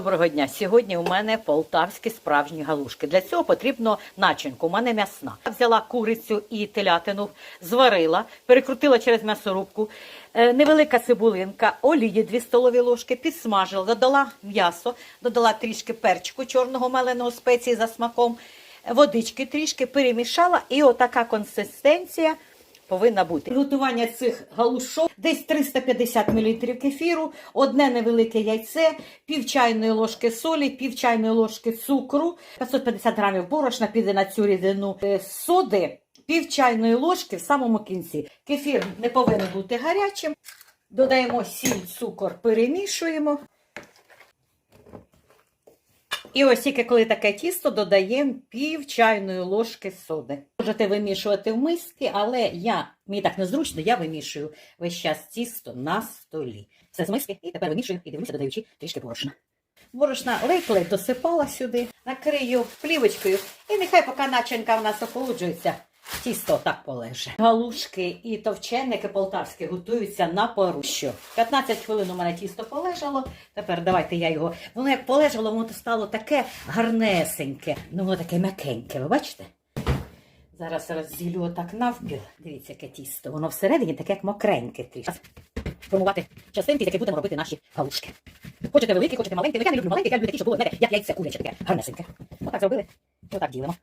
Доброго дня. Сьогодні у мене полтавські справжні галушки. Для цього потрібно начинку. У мене м'ясна. Взяла курицю і телятину, зварила, перекрутила через м'ясорубку. Е, Невелика цибулинка, олії 2 столові ложки, підсмажила, додала м'ясо, додала трішки перчику чорного меленого спеції за смаком, водички трішки перемішала і отака консистенція повинна бути. Готування цих галушок десь 350 мл кефіру, одне невелике яйце, пів чайної ложки солі, пів чайної ложки цукру, 550 грамів борошна піде на цю рідину е, соди, пів чайної ложки в самому кінці. Кефір не повинен бути гарячим. Додаємо сіль, цукор, перемішуємо. І ось тільки коли таке тісто додаємо пів чайної ложки соди. Можете вимішувати в миски, але я, мені так незручно, я вимішую весь час тісто на столі. Все з миски, і тепер вимішую і дивлюся, додаючи трішки борошна. Борошна ледь-ледь досипала сюди, накрию плівочкою, і нехай поки начинка в нас охолоджується, тісто так полеже. Галушки і товченники полтавські готуються на пару. Що? 15 хвилин у мене тісто полежало. Тепер давайте я його. Воно як полежало, воно стало таке гарнесеньке. Ну воно таке м'якеньке, ви бачите? Зараз розділю отак навпіл. Дивіться, яке тісто. Воно всередині таке як мокреньке трішки. Формувати частинки, які будемо робити наші галушки. Хочете великі, хочете маленькі. Ну, я не люблю маленькі, я люблю такі, щоб було знаєте, як яйце куряче таке, гарнесеньке. Отак зробили. І отак ділимо.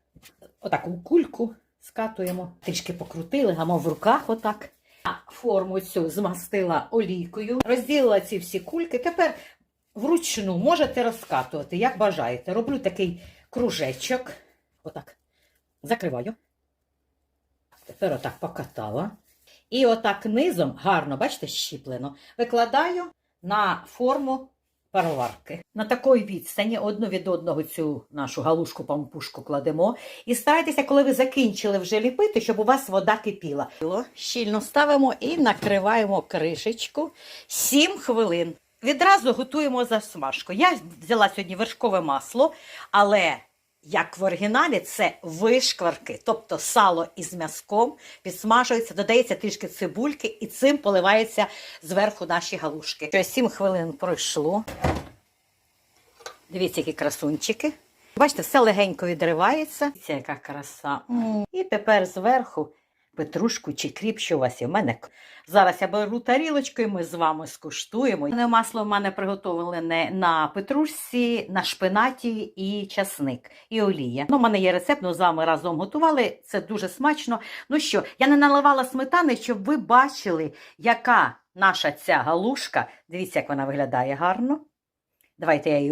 Отаку кульку скатуємо. Трішки покрутили, гамо в руках отак. Форму цю змастила олійкою. Розділила ці всі кульки. Тепер вручну можете розкатувати, як бажаєте. Роблю такий кружечок. Отак. Закриваю. Тепер отак покатала. І отак низом, гарно, бачите, щіплено, викладаю на форму пароварки. На такої відстані одну від одного цю нашу галушку пампушку кладемо. І старайтеся, коли ви закінчили вже ліпити, щоб у вас вода кипіла. Щільно ставимо і накриваємо кришечку 7 хвилин. Відразу готуємо засмажку. Я взяла сьогодні вершкове масло, але як в оригіналі, це вишкварки, тобто сало із м'язком підсмажується, додається трішки цибульки і цим поливається зверху наші галушки. Що 7 хвилин пройшло. Дивіться, які красунчики. Бачите, все легенько відривається. Це яка краса. І тепер зверху петрушку чи кріп, що у вас є. В мене зараз я беру тарілочку, і ми з вами скуштуємо. Масло в мене приготовлене на петрушці, на шпинаті і часник, і олія. Ну, у мене є рецепт, ну з вами разом готували. Це дуже смачно. Ну що, я не наливала сметани, щоб ви бачили, яка наша ця галушка. Дивіться, як вона виглядає гарно. Давайте я її